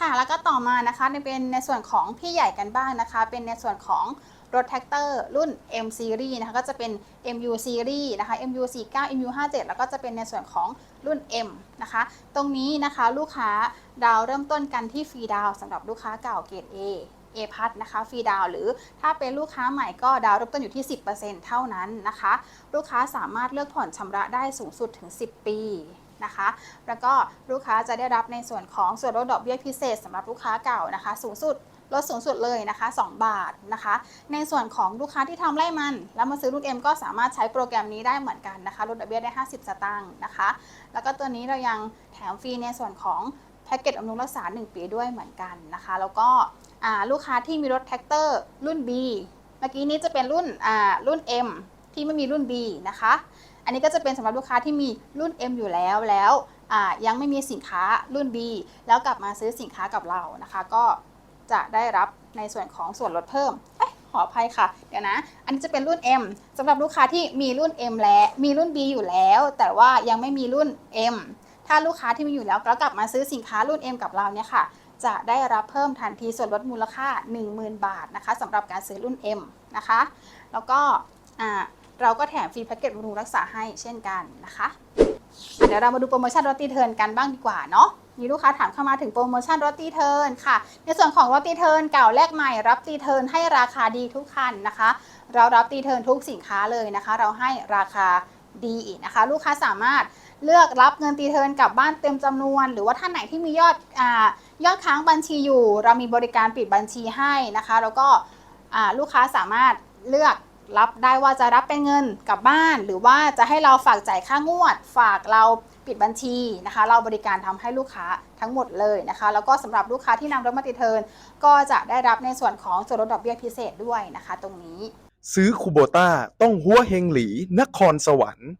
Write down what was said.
ค่ะแล้วก็ต่อมานะคะในเป็นในส่วนของพี่ใหญ่กันบ้างนะคะ เป็นในส่วนของรถแท็กเตอร์รุ่น M Series นะคะก็จะเป็น MU Series นะคะ MU 49 MU 57แล้วก็จะเป็นในส่วนของรุ่น M นะคะ ตรงนี้นะคะลูกค้าดาวเริ่มต้นกันที่ฟรีดาวสำหรับลูกค้าเก่าเกรด A A พัทนะคะฟรีดาวหรือถ้าเป็นลูกค้าใหม่ก็ดาวเริ่มต้นอยู่ที่ 10%เท่านั้นนะคะ ลูกค้าสามารถเลือกผ่อนชำระได้สูงสุดถึง 10 ปี นะคะ แล้วก็ลูกค้าจะได้รับในส่วนของส่วนลดดอกเบี้ยพิเศษสำหรับลูกค้าเก่านะคะ สูงสุดลดสูงสุดเลยนะคะ 2 บาทนะคะ ในส่วนของลูกค้าที่ทำไร่มัน แล้วมาซื้อรุ่น M ก็สามารถใช้โปรแกรมนี้ได้เหมือนกันนะคะลดดอกเบี้ยได้ 50 สตางค์นะคะ แล้วก็ตัวนี้เรายังแถมฟรีในส่วนของแพ็กเกจบำรุรักษา 1 ปีด้วยเหมือนกันนะคะ แล้วก็ลูกค้าที่มีรถแท็กเตอร์รุ่น B เมื่อกี้นี้จะเป็นรุ่นรุ่น M ที่ไม่มีรุ่น B นะคะ อันนี้ก็จะเป็นสำหรับลูกค้าที่มีรุ่น M อยู่แล้วแล้วยังไม่มีสินค้ารุ่น B แล้วกลับมาซื้อสินค้ากับเรานะคะ ก็จะได้รับในส่วนของส่วนลดเพิ่มเอ้ยขออภัยค่ะ เดี๋ยวนะ อันนี้จะเป็นรุ่น M สำหรับลูกค้าที่มีรุ่น M และมีรุ่น B อยู่แล้ว แต่ว่ายังไม่มีรุ่น M ถ้าลูกค้าที่มีอยู่แล้วแล้วกลับมาซื้อสินค้ารุ่น M กับเราเนี่ยค่ะ จะได้รับเพิ่มทันทีส่วนลดมูลค่า 10,000 บาทนะคะสำหรับการซื้อรุ่น M นะคะ แล้วก็ เราก็แถมฟรีแพ็กเกจบำรุงรักษาให้เช่นกันนะคะเดี๋ยวเรามาดูโปรโมชั่นรถตีเทิร์นกันบ้างดีกว่าเนาะมีลูกค้าถามเข้ามาถึงโปรโมชั่นรถตีเทิร์นค่ะ ในส่วนของรถตีเทิร์นเก่าแลกใหม่รับตีเทิร์นให้ราคาดีทุกคันนะคะ เรารับตีเทิร์นทุกสินค้าเลยนะคะ เราให้ราคาดีอีกนะคะ ลูกค้าสามารถเลือกรับเงินตีเทิร์นกลับบ้านเต็มจำนวน หรือว่าท่านไหนที่มียอดอยอดค้างบัญชีอยู่ เรามีบริการปิดบัญชีให้นะคะ แล้วก็ลูกค้าสามารถเลือก รับได้ว่าจะรับเป็นเงินกลับบ้าน หรือว่าจะให้เราฝากจ่ายค่างวด ฝากเราปิดบัญชีนะคะ เราบริการทำให้ลูกค้าทั้งหมดเลยนะคะ แล้วก็สำหรับลูกค้าที่นำรถมาติดเทินก็จะได้รับในส่วนของส่วนลดดอกเบี้ยพิเศษด้วยนะคะ ตรงนี้ ซื้อคูโบต้าต้องหัวเฮงหลีนครสวรรค์